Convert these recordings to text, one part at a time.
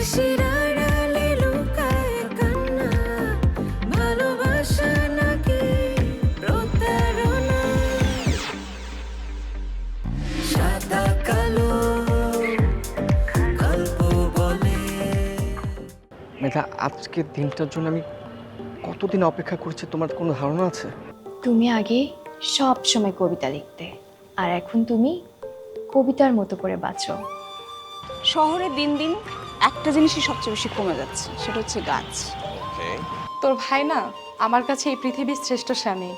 হাসির আড়ালে লুকায় কান্না ভালোবাসা নাকি প্রতারণা? সাদা কালো গল্প বলে। মেধা আজকের দিনটার জন্য আমি কতদিন অপেক্ষা করছি? তোমার কোনো ধারণা আছে? তুমি আগে সব সময় কবিতা লিখতে আর এখন তুমি কবিতার মতো করে বাঁচো। শহরে দিন দিন একটা জিনিসই সবচেয়ে বেশি কমে যাচ্ছে সেটা হচ্ছে গাছ। তোর ভাই না আমার কাছে এই পৃথিবীর শ্রেষ্ঠ স্বামী।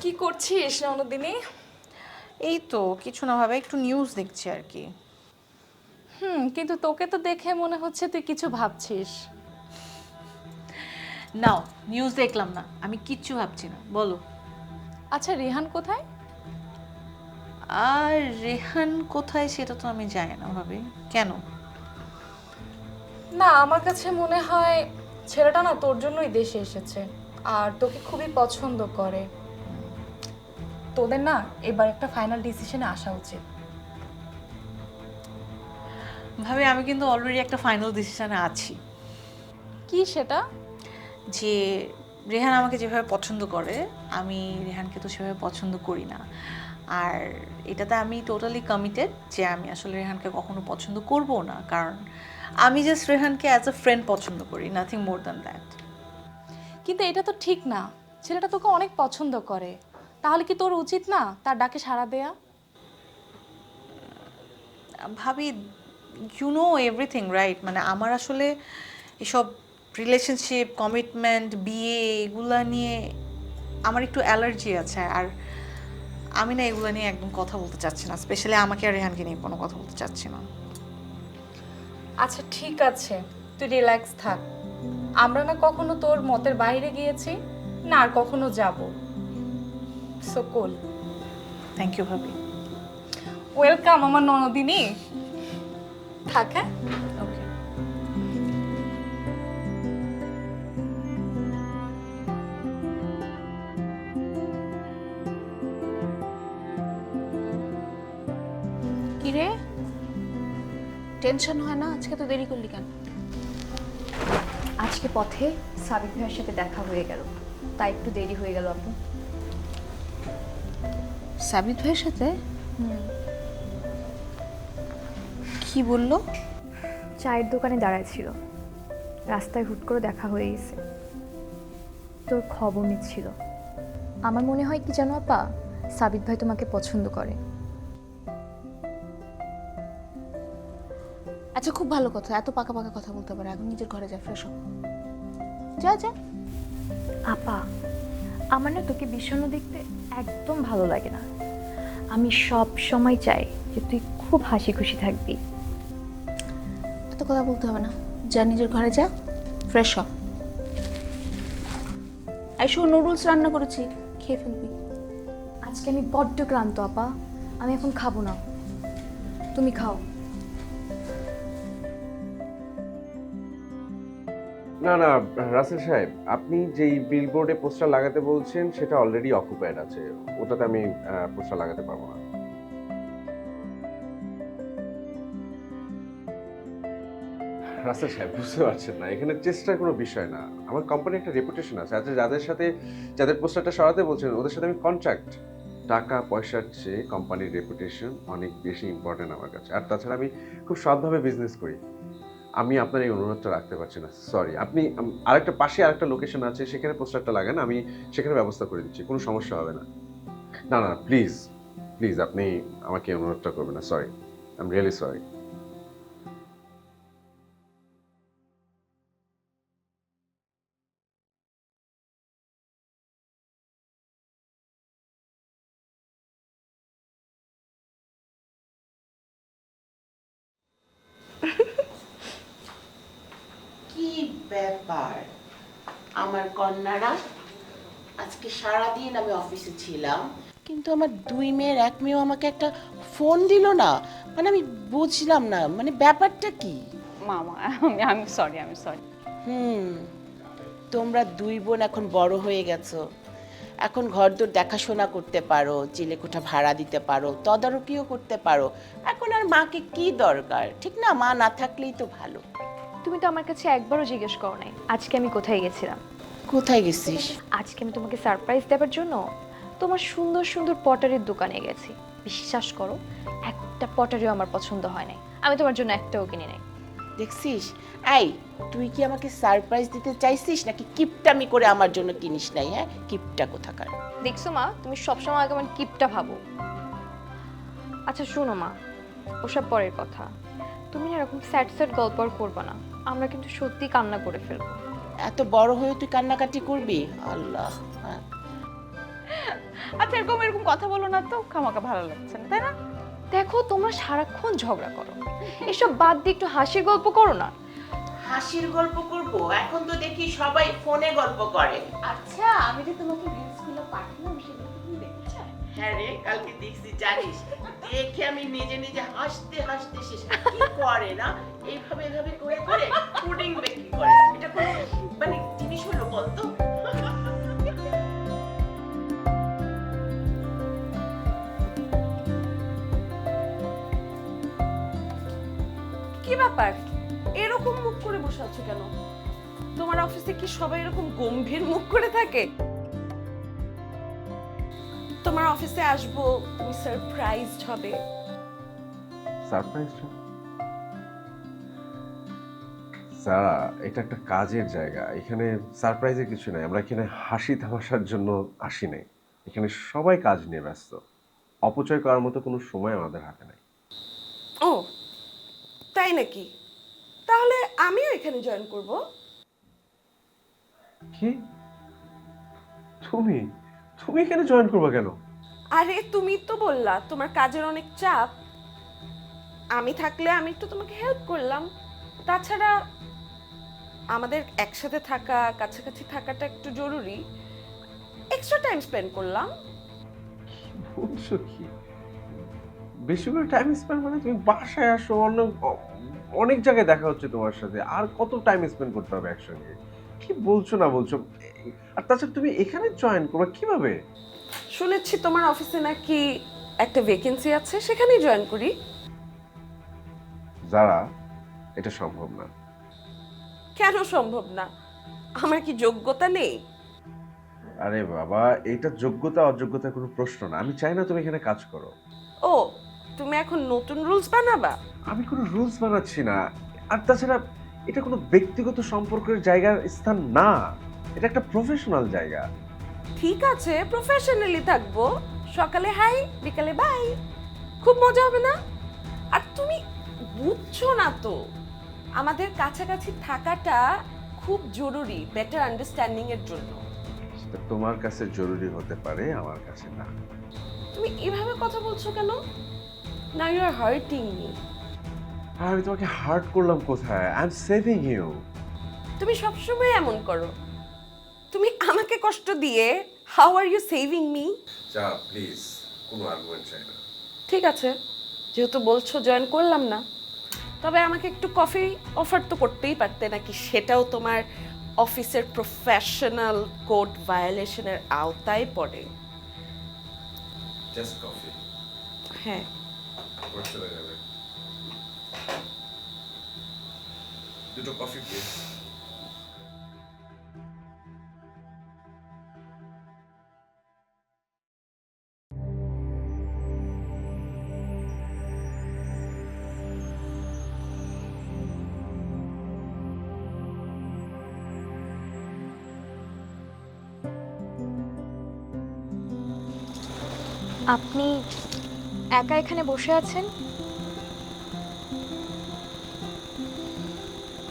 কি করছিস ননদিনী এই তো কিছু না ভাবে একটু নিউজ দেখছি আর কি। হুম কিন্তু তোকে তো দেখে মনে হচ্ছে তুই কিছু ভাবছিস। নাও নিউজ দেখলাম না আমি কিচ্ছু ভাবছি না বলো। আচ্ছা রেহান কোথায়? আর রেহান কোথায় সেটা তো আমি জানি না ভাবে কেন? না আমার কাছে মনে হয় ছেলেটা না তোর জন্যই দেশে এসেছে আর তোকে খুবই পছন্দ করে। তোদের না এবার একটা ফাইনাল ডিসিশনে আসা উচিত। ভাবে আমি কিন্তু অলরেডি একটা ফাইনাল ডিসিশনে আছি। কি সেটা? যে রেহান আমাকে যেভাবে পছন্দ করে আমি রেহানকে তো সেভাবে পছন্দ করি না। আর এটাতে আমি টোটালি কমিটেড যে আমি আসলে রেহানকে কখনো পছন্দ করব না কারণ আমি জাস্ট রেহানকে অ্যাজ আ ফ্রেন্ড পছন্দ করি নাথিং মোর দ্যান দ্যাট কিন্তু এটা তো ঠিক না। ছেলেটা তোকে অনেক পছন্দ করে। তাহলে কি তোর উচিত না তার ডাকে সাড়া দেয়া? ভাবি ইউ নো এভরিথিং রাইট মানে আমার আসলে এসব রিলেশনশিপ কমিটমেন্ট বিয়ে এগুলা নিয়ে আমার একটু অ্যালার্জি আছে। আর আমি না এগুলো নিয়ে একদম কথা বলতে চাচ্ছি না। স্পেশালি আমাকে আর রেহানকে নিয়ে কোনো কথা বলতে চাচ্ছি না। আচ্ছা ঠিক আছে। তুই রিল্যাক্স থাক। আমরা না কখনো তোর মতের বাইরে গিয়েছি না আর কখনো যাব। সো কুল থ্যাংক ইউ ভাবি। ওয়েলকাম আমার ননদিনী। থাক হ্যাঁ? ওকে কিরে? টেনশন হয় না? আজকে তো দেরি করলি কেন? আজকে পথে সাবিক ভাইয়ের সাথে দেখা হয়ে গেল। তাই একটু দেরি হয়ে গেল আপু। সাবিত ভাইয়ের সাথে? কি বলল? চায়ের দোকানে দাঁড়ায় ছিল রাস্তায় হুট করে দেখা হয়ে গেছে। তোর খবর নিচ্ছিল। আমার মনে হয় কি জানো আপা? সাবিত ভাই তোমাকে পছন্দ করে। আচ্ছা খুব ভালো কথা। এত পাকা পাকা কথা বলতে পারে। এখন নিজের ঘরে যা ফ্রেশ যা যা। আপা আমার না তোকে বিষণ্ণ দেখতে একদম ভালো লাগে না। আমি সব সময় চাই যে তুই খুব হাসি খুশি থাকবি। কথা বলতে হবে না। যা নিজের ঘরে যা ফ্রেশ হ। আইসো নুডলস রান্না করেছি খেয়ে ফেলবি। আজকে আমি বড্ড ক্লান্ত আপা। আমি এখন খাব না। তুমি খাও। না না রাসেল সাহেব আপনি যেই বিলবোর্ডে পোস্টার লাগাতে বলছেন সেটা অলরেডি অকুপাইড আছে। ওটাতে আমি পোস্টার লাগাতে পারব না। রাসেল সাহেব, বুঝতে পারছেন না। এখানে চেষ্টার কোনো বিষয় না। আমার কোম্পানির একটা রেপুটেশন আছে। আচ্ছা যাদের সাথে, যাদের পোস্টারটা সরাতে বলছেন, ওদের সাথে আমি কন্ট্রাক্ট টাকা, পয়সার চেয়ে কোম্পানির রেপুটেশন অনেক বেশি ইম্পর্টেন্ট আমার কাছে। আর তাছাড়া আমি খুব সৎভাবে বিজনেস করি। আমি আপনার এই অনুরোধটা রাখতে পারছি না। সরি আপনি আরেকটা পাশে আরেকটা লোকেশন আছে, সেখানে পোস্টারটা লাগান, আমি সেখানে ব্যবস্থা করে দিচ্ছি। কোনো সমস্যা হবে না। না না প্লিজ প্লিজ আপনি আমাকে অনুরোধটা করবেন না। Sorry I am really sorry ব্যাপার আমার কন্যারা আজকে সারাদিন আমি অফিসে ছিলাম কিন্তু আমার দুই মেয়ের এক মেয়েও আমাকে একটা ফোন দিল না। মানে আমি বুঝলাম না মানে ব্যাপারটা কি? মামা আমি আমি সরি আমি সরি হুম তোমরা দুই বোন এখন বড় হয়ে গেছো। এখন ঘর ঘরদোর দেখাশোনা করতে পারো চিলেকোঠা ভাড়া দিতে পারো তদারকিও করতে পারো। এখন আর মাকে কি দরকার? ঠিক না? মা না থাকলেই তো ভালো। তুমি তো আমার কাছে একবারও জিজ্ঞেস করো নাই। আজকে আমি কোথায় গেছিলাম? কোথায় গেছিস? আজকে আমি তোমাকে সারপ্রাইজ দেওয়ার জন্য তোমার সুন্দর সুন্দর পটারির দোকানে গেছি। বিশ্বাস করো একটা পটারিও আমার পছন্দ হয় নাই। আমি তোমার জন্য একটাও কিনে নাই। দেখছিস? এই তুই কি আমাকে সারপ্রাইজ দিতে চাইছিস নাকি কিপটামি করে আমার জন্য কিনিস নাই হ্যাঁ? কিপটা কোথাকার? দেখছ মা তুমি সবসময় কেমন কিপটা ভাবো। আচ্ছা শোনো মা ওসব পরের কথা। তুমি এরকম স্যাড স্যাড গল্প আর করবে না। আমরা কিন্তু সত্যি কান্না করে ফেলব। এত বড় হয়ে তুই কান্নাকাটি করবি? আল্লাহ হ্যাঁ। আচ্ছা এরকম এরকম কথা বলো না তো খামাকা ভালো লাগছে না তাই না? দেখো তোমরা সারাক্ষণ ঝগড়া করো। এসব বাদ দিয়ে একটু হাসির গল্প করো না। হাসির গল্প করব? এখন তো দেখি সবাই ফোনে গল্প করে। আচ্ছা আমি যে তোমাকে রিলসগুলো পাঠালাম সেগুলো তুমি দেখছ? হ্যাঁ রে, কালকে দেখছি, জানিস, দেখে আমি নিজে নিজে হাসতে হাসতে শেষ কি করে না? এইভাবে এইভাবে করে করে পুডিং বেকিং করে। এটা কোনো মানে জিনিস হলো বলতো? কি ব্যাপার? এরকম মুখ করে বসে আছো কেন? তোমার অফিসে কি সবাই এরকম গম্ভীর মুখ করে থাকে? অফিসে আসব তুমি সারপ্রাইজড হবে। সারপ্রাইজ সারা এটা একটা কাজের জায়গা। এখানে সারপ্রাইজের কিছু নাই। আমরা এখানে হাসি তামাশার জন্য আসি নাই। এখানে সবাই কাজ নিয়ে ব্যস্ত। অপচয় করার মতো কোনো সময় আমাদের হাতে নাই। ও তাই নাকি? তাহলে আমিও এখানে জয়েন করব। কি? তুমি? তুমি এখানে জয়েন করবে কেন? আরে, তুমি তো বললা, তোমার কাজের অনেক চাপ। আমি থাকলে আমি একটু তোমাকে হেল্প করলাম। তাছাড়া আমাদের একসাথে থাকা, কাছাকাছি থাকাটা একটু জরুরি। এক্সট্রা টাইম স্পেন্ড করলাম। বলছো কি? বেশি করে টাইম স্পেন্ড মানে তুমি বাসায় আসো, অন্য, অনেক জায়গায় দেখা হচ্ছে তোমার সাথে। আর কত টাইম স্পেন্ড করতে হবে একসঙ্গে? কি বলছো না বলছো? আর তাছাড়া তুমি এখানে জয়েন করবে কীভাবে? শুনেছি তোমার অফিসে নাকি একটা ভ্যাকেন্সি আছে সেখানেই জয়েন করি। যারা এটা সম্ভব না। কেন সম্ভব না? আমার কি যোগ্যতা নেই? আরে বাবা এটা যোগ্যতা অযোগ্যতার কোনো প্রশ্ন না। আমি চাই না তুমি এখানে কাজ করো। ও তুমি এখন নতুন রুলস বানাবা? আমি কোনো রুলস বানাচ্ছি না। আর তাছাড়া এটা কোনো ব্যক্তিগত সম্পর্কের জায়গার স্থান না। এটা একটা প্রফেশনাল জায়গা। ঠিক আছে প্রফেশনালি থাকব। সকালে হাই বিকালে বাই। খুব মজা হবে না? আর তুমি বুঝছ না তো। আমাদের কাছাকাছি থাকাটা খুব জরুরি বেটার আন্ডারস্ট্যান্ডিং এর জন্য। সেটা তোমার কাছে জরুরি হতে পারে আমার কাছে না। তুমি এভাবে কথা বলছো কেন? না ইউ আর হার্টিং মি আর আমি তোমাকে হার্ট করলাম কোথায়? আই এম সেভিং ইউ তুমি সবসময় এমন করো। তুমি আমাকে কষ্ট দিয়ে how are you saving me যা প্লিজ কোনো আর্গুমেন্ট চাই না। ঠিক আছে যেহেতু বলছো জয়েন করলাম না তবে আমাকে একটু কফি অফার তো করতেই পারতে নাকি সেটাও তোমার অফিসের প্রফেশনাল কোড ভায়োলেশনের আওতায় পড়ে। জাস্ট কফি হ্যাঁ। দুটো কফি প্লিজ আপনি একা এখানে বসে আছেন?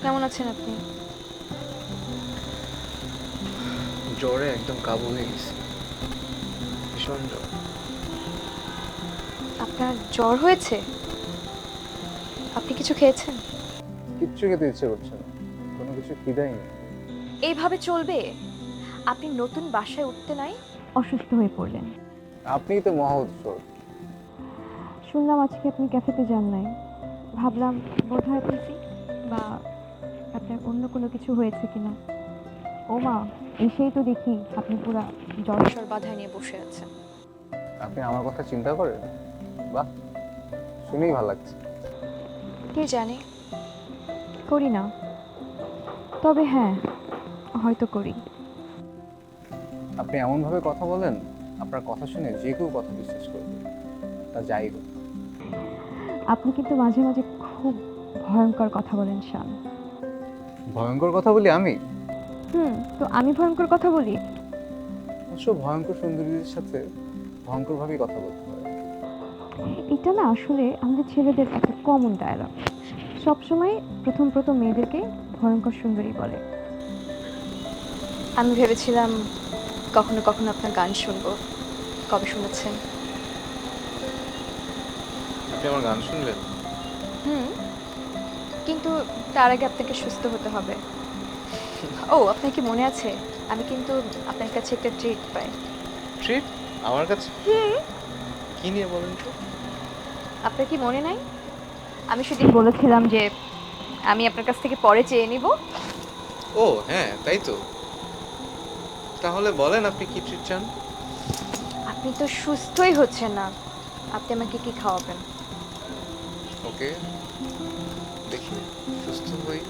কেমন আছেন আপনি? জ্বরে একদম কাবু হয়ে গেছি। ভীষণ জ্বর। আপনার জ্বর হয়েছে? আপনি কিছু খেয়েছেন? কিচ্ছু খেতে ইচ্ছে করছে না। কোনো কিছু খিদাই নেই। এইভাবে চলবে? আপনি নতুন বাসায় উঠতে নাই? অসুস্থ হয়ে পড়লেন। আপনিই তো মহা উৎসব শুনলাম আজকে আপনি ক্যাফেতে যান নাই। ভাবলাম বোধ হয় খুশি বা আপনার অন্য কোনো কিছু হয়েছে কিনা। ও মা এসেই তো দেখি আপনি পুরা জলসর বাধায় নিয়ে বসে আছেন। আপনি আমার কথা চিন্তা করেন? বাহ শুনেই ভালো লাগছে। কে জানে? করি না। তবে হ্যাঁ হয়তো করি। আপনি এমনভাবে কথা বলেন আপনার কথা শুনে যে কেউ কথা বিশ্বাস করবে তা যাই হোক। আপনি কিন্তু মাঝে মাঝে খুব ভয়ঙ্কর কথা বলেন শান। ভয়ঙ্কর কথা বলি আমি? হুম তো আমি ভয়ঙ্কর কথা বলি? অবশ্য ভয়ঙ্কর সুন্দরীদের সাথে ভয়ঙ্করভাবেই কথা বলতে হয়। এটা না আসলে আমাদের ছেলেদের একটা কমন ডায়লগ সবসময় প্রথম প্রথম মেয়েদেরকে ভয়ঙ্কর সুন্দরী বলে। আমি ভেবেছিলাম কখনো কখনো আপনার গান শুনব। কবে শুনেছেন? আপনি আমার গান শুনবেন হুম। কিন্তু তার আগে আপনাকে সুস্থ হতে হবে। ও আপনার কি মনে আছে? আমি কিন্তু আপনার কাছে একটা ট্রিট পাই। ট্রিট আমার কাছে? কি নিয়ে বলেন তো? আপনার কি মনে নাই? আমি সেদিন বলেছিলাম যে আমি আপনার কাছ থেকে পরে চেয়ে নিব। ও হ্যাঁ তাই তো। তাহলে বলেন আপনি কি ট্রিট চান? আপনি তো সুস্থই হচ্ছেন না। আপনি আমাকে কি খাওয়াবেন? ওকে। দেখি সুস্থ হই।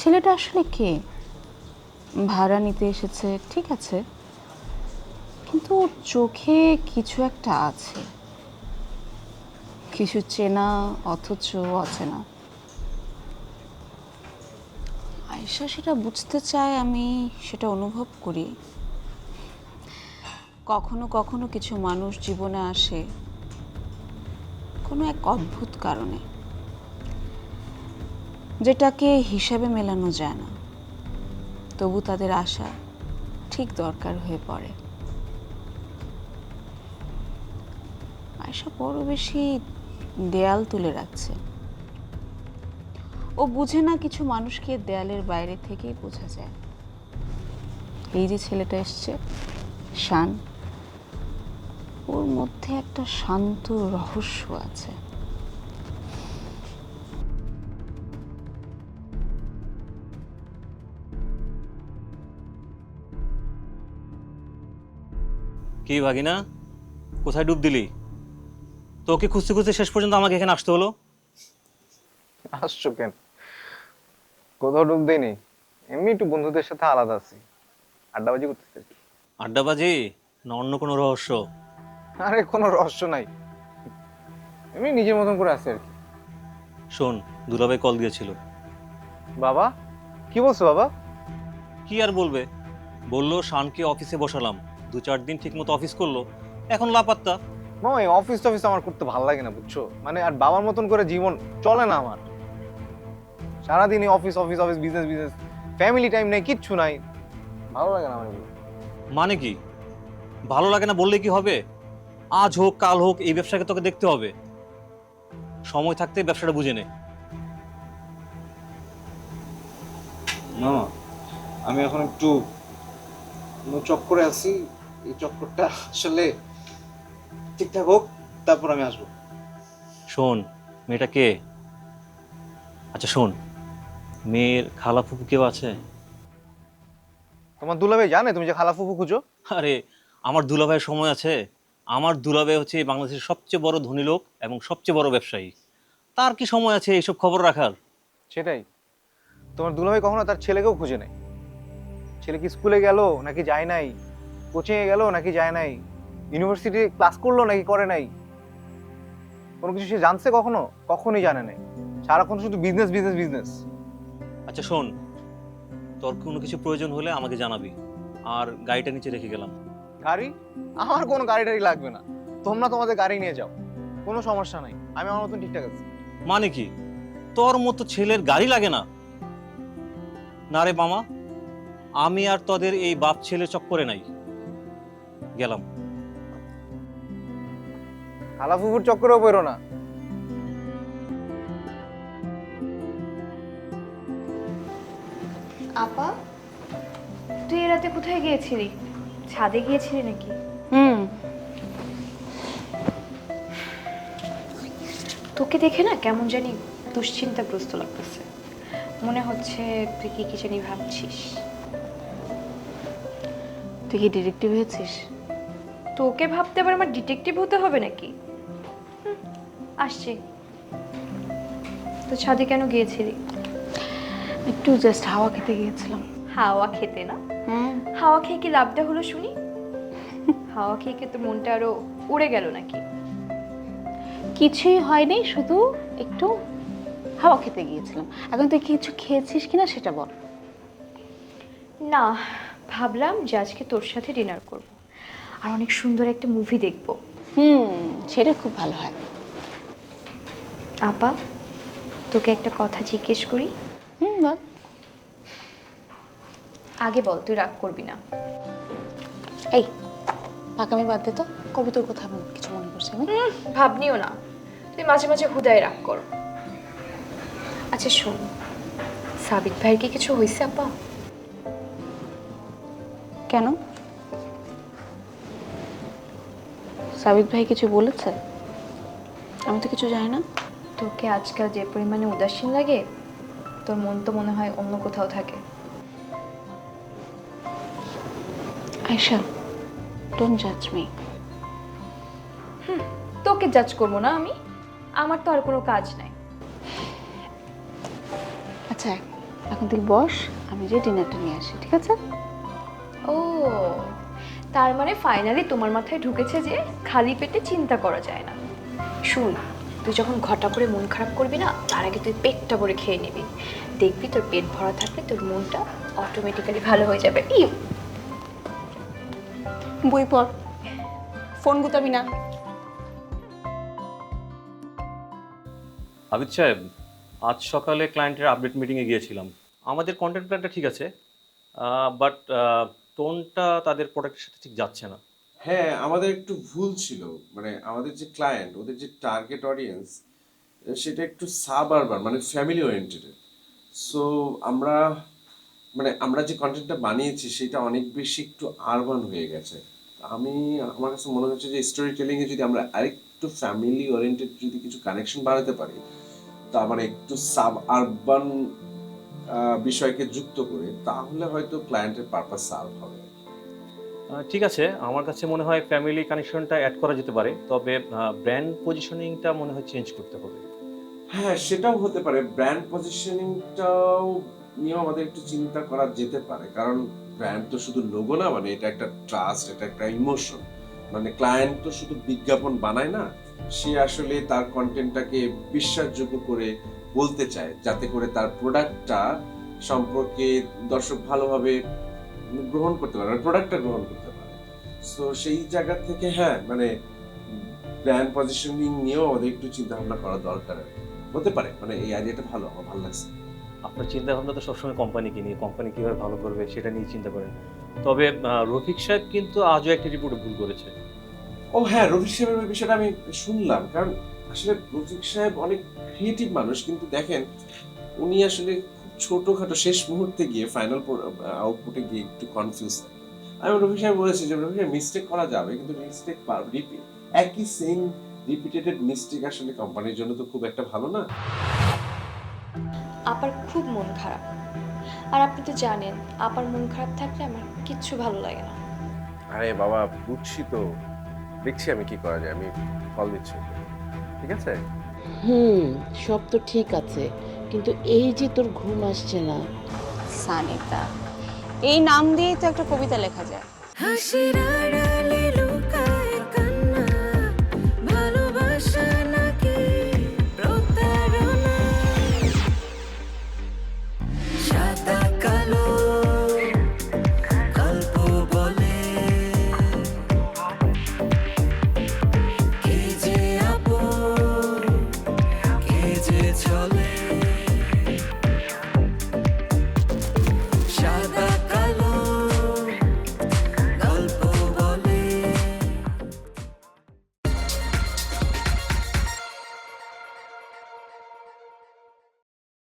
ছেলেটা আসলে কে? ভাড়া নিতে এসেছে ঠিক আছে। কিন্তু ওর চোখে কিছু একটা আছে। কিছু চেনা, অথচ অচেনা। আয়সা সেটা বুঝতে চায়, আমি সেটা অনুভব করি। কখনো কখনো কিছু মানুষ জীবনে আসে কোনো এক অদ্ভুত কারণে, যেটাকে হিসাবে মেলানো যায় না। তবু তাদের আশা ঠিক দরকার হয়ে পড়ে। আয়সা বড় বেশি দেয়াল তুলে রাখছে। ও বুঝে না কিছু মানুষকে দেয়ালের বাইরে থেকেই বোঝা যায়। এই যে ছেলেটা এসছে, শান। ওর মধ্যে একটা শান্ত রহস্য আছে। কি ভাগিনা? কোথায় ডুব দিলি? তোকে খুঁজতে খুঁজতে শেষ পর্যন্ত আমাকে এখানে আসতে হলো? আসছো কেন? কোথাও ডুব দেয়নি। এমনি একটু বন্ধুদের সাথে আলাদা আছি। আড্ডাবাজি করতেছি। আড্ডাবাজি? না অন্য কোনো রহস্য? আরে কোনো রহস্য নাই। এমনি নিজের মতন করে আছি আর কি। শোন দুলাভাই কল দিয়েছিল। বাবা? কি বলছো বাবা? কি আর বলবে? বলল শানকে অফিসে বসালাম। দু চার দিন ঠিকমতো অফিস করল। এখন লাপাত্তা। মামা এই অফিস টফিস আমার করতে ভালো লাগে না বুঝছ? মানে আর বাবার মতন করে জীবন চলে না আমার। সারাদিন এই office office office business business family time নেই কিচ্ছু নাই। ভালো লাগে না আমার এগুলো। মানে কি? ভালো লাগে না বললে কি হবে? আজ হোক কাল হোক এই ব্যবসাকে তোকে দেখতে হবে। সময় থাকতে ব্যবসাটা বুঝে নে। মামা আমি এখন একটু চক্করে আছি। এই চক্করটা আসলে ঠিকঠাক হোক তারপর আমি আসব। শোন মেয়েটা কে? আচ্ছা শোন মেয়ের খালা ফুপু কেউ আছে? তোমার দুলাভাই জানে তুমি যে খালা ফুফু খুঁজো? আরে আমার দুলাভাইয়ের সময় আছে। আমার দুলাভাই হচ্ছে বাংলাদেশের সবচেয়ে বড় ধনী লোক এবং সবচেয়ে বড় ব্যবসায়ী। তার কি সময় আছে এইসব খবর রাখার? সেটাই। তোমার দুলাভাই কখনো তার ছেলেকেও খুঁজে নেয় ছেলে কি স্কুলে গেল নাকি যায় নাই? কোচিংয়ে গেল নাকি যায় নাই? ইউনিভার্সিটি ক্লাস করল নাকি করে নাই? কোনো কিছু সে জানছে কখনো? কখনোই জানে নাই। সারাক্ষণ শুধু বিজনেস বিজনেস বিজনেস আচ্ছা শোন। তোর কোনো কিছু প্রয়োজন হলে আমাকে জানাবি। আর গাড়িটা নিচে রেখে গেলাম। গাড়ি? আমার কোনো গাড়ি টাড়ি লাগবে না। তোমরা তোমাদের গাড়ি নিয়ে যাও। কোনো সমস্যা নাই। আমি আমার মতন ঠিকঠাক আছি। মানে কি? তোর মতো ছেলের গাড়ি লাগে না? না রে মামা আমি আর তোদের এই বাপ ছেলে চক্করে নাই। গেলাম। খালা ফুফুর চক্করেও পেরো না। আপা তুই এ রাতে কোথায় গিয়েছিলি? ছাদে গিয়েছিলি নাকি? হুম। তোকে দেখে না কেমন জানি দুশ্চিন্তাগ্রস্ত লাগতেছে। মনে হচ্ছে তুই কি কি জানি ভাবছিস। তুই কি ডিটেকটিভ হয়েছিস? তোকে ভাবতে আবার আমার ডিটেকটিভ হতে হবে নাকি? আসছি। তো ছাদে কেন গিয়েছিলি? একটু জাস্ট হাওয়া খেতে গিয়েছিলাম। হাওয়া খেতে না? হুম হাওয়া খেয়ে কি লাভটা হলো শুনি? হাওয়া খেয়ে কি তোর মনটা আরও উড়ে গেল নাকি? কিছুই হয়নি শুধু একটু হাওয়া খেতে গিয়েছিলাম। এখন তুই কিছু খেয়েছিস কিনা সেটা বল। না ভাবলাম যে আজকে তোর সাথে ডিনার করব। আর অনেক সুন্দর একটা মুভি দেখব। হুম সেটা খুব ভালো হয়। আপা তোকে একটা কথা জিজ্ঞেস করি? হুম বল। আগে বল তুই রাগ করবি না। এই পাকামি বাদ দে তো। কবে তোর কথা মনে- কিছু মনে করছে আমি ভাবনিও না। তুই মাঝে মাঝে হুদায় রাগ কর। আচ্ছা শোন। সাবিত ভাইয়ের কি কিছু হয়েছে আপা? কেন? সাবিত ভাই কিছু বলেছে? আমি তো কিছু জানি না। তোকে আজকাল যে পরিমাণে উদাসীন লাগে তোর মন তো মনে হয় অন্য কোথাও থাকে। আয়শা ডোন্ট জাজ মি তোকে জাজ করব না আমি। আমার তো আর কোনো কাজ নাই। আচ্ছা এখন তুই বস আমি যে ডিনারটা নিয়ে আসি ঠিক আছে? ও তার মানে ফাইনালি তোমার মাথায় ঢুকেছে যে খালি পেটে চিন্তা করা যায় না। শুন তুই যখন ঘটা করে মন খারাপ করবি না তার আগে তুই পেটটা করে খেয়ে নিবি। দেখবি তোর পেট ভরা থাকলে তোর মনটা অটোমেটিক্যালি ভালো হয়ে যাবে। ইউ। বই পড়। ফোন গুতাবি না। আবিদ সাহেব আজ সকালে ক্লায়েন্টের আপডেট মিটিংয়ে গিয়েছিলাম। আমাদের কন্টেন্ট প্ল্যানটা ঠিক আছে বাট টোনটা তাদের প্রোডাক্টের সাথে ঠিক যাচ্ছে না। হ্যাঁ আমাদের একটু ভুল ছিল। মানে আমাদের যে ক্লায়েন্ট ওদের যে টার্গেট অডিয়েন্স সেটা একটু সাব সাবারবার মানে ফ্যামিলি ওরিয়েন্টেড সো আমরা মানে আমরা যে কন্টেন্টটা বানিয়েছি, সেটা অনেক বেশি একটু আরবান হয়ে গেছে। আমি, আমার কাছে মনে হচ্ছে যে স্টোরি টেলিংয়ে যদি আমরা আরেকটু ফ্যামিলি ওরিয়েন্টেড যদি কিছু কানেকশন বাড়াতে পারি, তা মানে একটু সাব আরবান বিষয়কে যুক্ত করে, তাহলে হয়তো ক্লায়েন্টের পারপাস সার্ভ হবে। ঠিক আছে। আমার কাছে মনে হয় ফ্যামিলি কানেকশনটা অ্যাড করা যেতে পারে। তবে ব্র্যান্ড পজিশনিংটা মনে হয় চেঞ্জ করতে হবে। হ্যাঁ সেটাও হতে পারে। ব্র্যান্ড পজিশনিংটাও নিয়েও আমাদের একটু চিন্তা করা যেতে পারে। কারণ ব্র্যান্ড তো শুধু লোগো না মানে এটা একটা ট্রাস্ট এটা একটা ইমোশন মানে ক্লায়েন্ট তো শুধু বিজ্ঞাপন বানায় না, সে আসলে তার কন্টেন্টটাকে বিশ্বাসযোগ্য করে বলতে চায়, যাতে করে তার প্রোডাক্টটা সম্পর্কে দর্শক ভালোভাবে গ্রহণ করতে পারে প্রোডাক্টটা গ্রহণ করতে সো সেই জায়গা থেকে হ্যাঁ মানে ব্র্যান্ড পজিশনিং নিয়েও আমাদের একটু চিন্তা ভাবনা করা দরকার হতে পারে মানে এই আইডিয়াটা ভালো আমার ভালো লাগছে। আপনার চিন্তা ভাবনা তো সবসময় কোম্পানিকে নিয়ে কোম্পানি কীভাবে ভালো করবে সেটা নিয়ে চিন্তা করেন। তবে রফিক সাহেব কিন্তু আজও একটা রিপোর্টে ভুল করেছে। ও হ্যাঁ রফিক সাহেবের বিষয়টা আমি শুনলাম কারণ আসলে রফিক সাহেব অনেক ক্রিয়েটিভ মানুষ কিন্তু দেখেন উনি আসলে খুব ছোটখাটো শেষ মুহূর্তে গিয়ে ফাইনাল আউটপুটে গিয়ে একটু কনফিউজ আমি রফিক সাহেব বলেছি যে রফিক সাহেব মিস্টেক করা যাবে কিন্তু মিস্টেক রিপিট একই সেম রিপিটেড মিস্টেক আসলে কোম্পানির জন্য তো খুব একটা ভালো না। আপার খুব মন খারাপ। আর আপনি তো জানেন আপার মন খারাপ থাকলে আমার কিচ্ছু ভালো লাগে না। আরে বাবা বুঝছি তো। দেখছি আমি কি করা যায়। আমি কল দিচ্ছি ঠিক আছে? হুম সব তো ঠিক আছে। কিন্তু এই যে তোর ঘুম আসছে না। সানিতা এই নাম দিয়েই তো একটা কবিতা লেখা যায়।